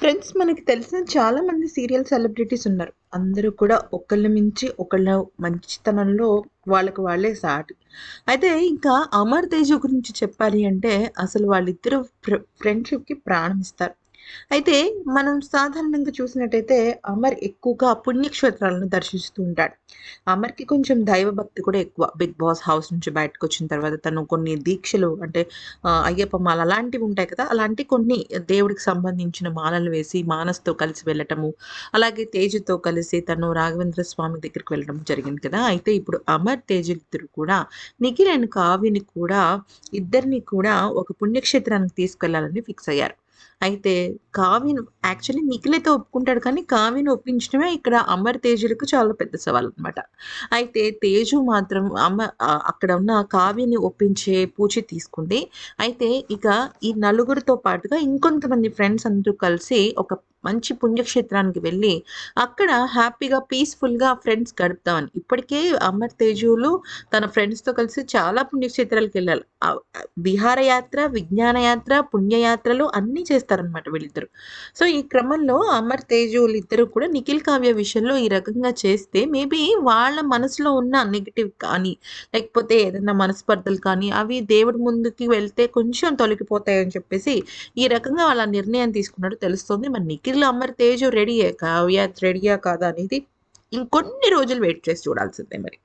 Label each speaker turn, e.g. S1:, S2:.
S1: Friends మనకి తెలిసిన చాలా మంది సీరియల్ సెలబ్రిటీస్ ఉన్నారు. అందరూ కూడా ఒకళ్ళ మించి ఒకళ్ళ మంచితనంలో వాళ్ళకి వాళ్ళే సాటి. అయితే ఇంకా అమర్ తేజ గురించి చెప్పాలి అంటే అసలు వాళ్ళిద్దరూ ఫ్రెండ్షిప్కి ప్రాణం ఇస్తారు. అయితే మనం సాధారణంగా చూసినట్టయితే అమర్ ఎక్కువగా పుణ్యక్షేత్రాలను దర్శిస్తూ ఉంటాడు. అమర్కి కొంచెం దైవభక్తి కూడా ఎక్కువ. బిగ్ బాస్ హౌస్ నుంచి బయటకు వచ్చిన తర్వాత తను కొన్ని దీక్షలు అంటే అయ్యప్ప మాల అలాంటివి ఉంటాయి కదా అలాంటి కొన్ని దేవుడికి సంబంధించిన మాలలు వేసి మానస్తో కలిసి వెళ్ళటము అలాగే తేజతో కలిసి తను రాఘవేంద్ర స్వామి దగ్గరికి వెళ్ళడం జరిగింది కదా. అయితే ఇప్పుడు అమర్ తేజ్ ఇద్దరు కూడా నిఖిల్ అండ్ కావ్యని కూడా ఇద్దరిని కూడా ఒక పుణ్యక్షేత్రానికి తీసుకెళ్ళాలని ఫిక్స్ అయ్యారు. అయితే కావ్యను యాక్చువల్లీ నిఖిలైతే ఒప్పుకుంటాడు కానీ కావ్యను ఒప్పించడమే ఇక్కడ అమర్ తేజులకు చాలా పెద్ద సవాల్ అనమాట అయితే తేజు మాత్రం అమ్మ అక్కడ ఉన్న కావ్యని ఒప్పించే పూచి తీసుకుంది. అయితే ఇక ఈ నలుగురితో పాటుగా ఇంకొంతమంది ఫ్రెండ్స్ అందరూ కలిసి ఒక మంచి పుణ్యక్షేత్రానికి వెళ్ళి అక్కడ హ్యాపీగా పీస్ఫుల్గా ఫ్రెండ్స్ గడుపుతామని. ఇప్పటికే అమర్ తేజులు తన ఫ్రెండ్స్తో కలిసి చాలా పుణ్యక్షేత్రాలకు వెళ్ళాలి. విహారయాత్ర విజ్ఞానయాత్ర పుణ్యయాత్రలు అన్నీ చేస్తారు. చేస్తారనమాట వీళ్ళిద్దరు. సో ఈ క్రమంలో అమర్ తేజులు ఇద్దరు కూడా నిఖిల్ కావ్య విషయంలో ఈ రకంగా చేస్తే మేబీ వాళ్ళ మనసులో ఉన్న నెగిటివ్ కానీ లేకపోతే ఏదైనా మనస్పర్ధలు కానీ అవి దేవుడి ముందుకి వెళ్తే కొంచెం తొలగిపోతాయని చెప్పేసి ఈ రకంగా వాళ్ళ నిర్ణయం తీసుకున్నట్టు తెలుస్తుంది. మరి నిఖిల్ అమర్ తేజు రెడీయే? కావ్య రెడీయా కాదా అనేది ఇంకొన్ని రోజులు వెయిట్ చేసి చూడాల్సిందే మరి.